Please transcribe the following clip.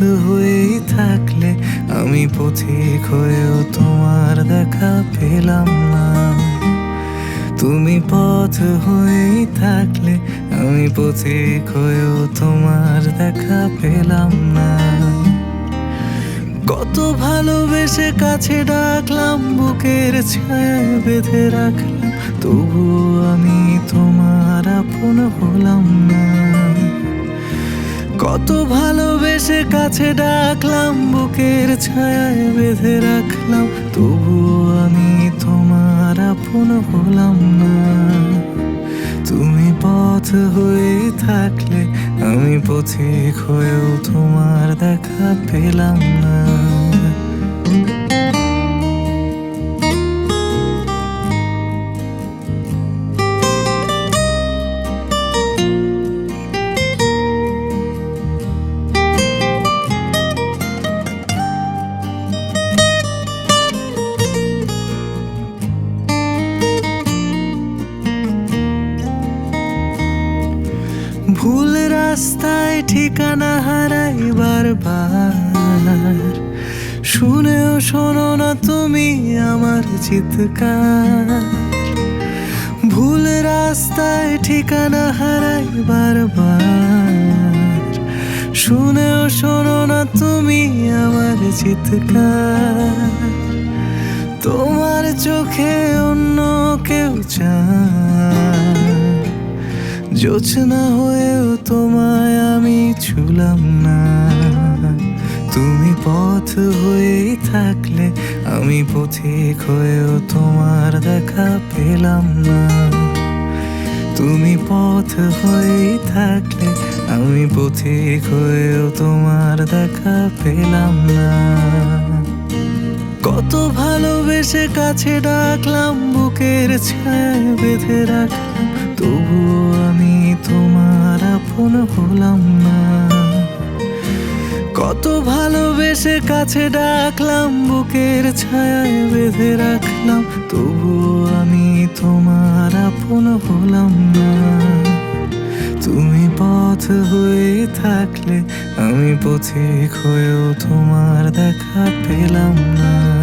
হয়েই থাকলে আমি পথিক হয়েও তোমার দেখা পেলাম না। তুমি পথ হয়েই থাকলে আমি পথিক হয়েও তোমার দেখা পেলাম না। কত ভালোবেসে কাছে ডাকলাম, বুকের ছায় বেঁধে রাখলাম তবু আমি তোমার আপন হলাম না। কত ভালোবেসে কাছে ডাকলাম, বুকের ছায় বেঁধে রাখলাম তবু আমি তোমার আপন হলাম না। তুমি পথ হয়ে থাকলে আমি পথিক হয়েও তোমার দেখা পেলাম না। ভুল রাস্তায় ঠিকানা হারাই বারবার শুনেও শোনো না তুমি আমার চিৎকার। ভুল রাস্তায় ঠিকানা হারাই বারবার শুনেও শোনো না তুমি আমার চিৎকার। তোমার চোখে অন্য কেউ চায়। জোছনা হয়েও তোমায় আমি ছুলাম না। তুমি পথ হয়েই থাকলে আমি পথিক হয়েও তোমার দেখা পেলাম না। তুমি পথ হয়েই থাকলে আমি পথিক হয়েও তোমার দেখা পেলাম না। কত ভালোবেসে কাছে ডাকলাম, বুকের ছায় বেঁধে রাখলাম তবু আমি তোমার আপন হলাম না। কত ভালোবেসে কাছে ডাকলাম, বুকের ছায় বেঁধে রাখলাম তবু আমি তোমার আপন হলাম না। তুমি পথ হয়ে থাকলে আমি পথিক হয়েও তোমার দেখা পেলাম না।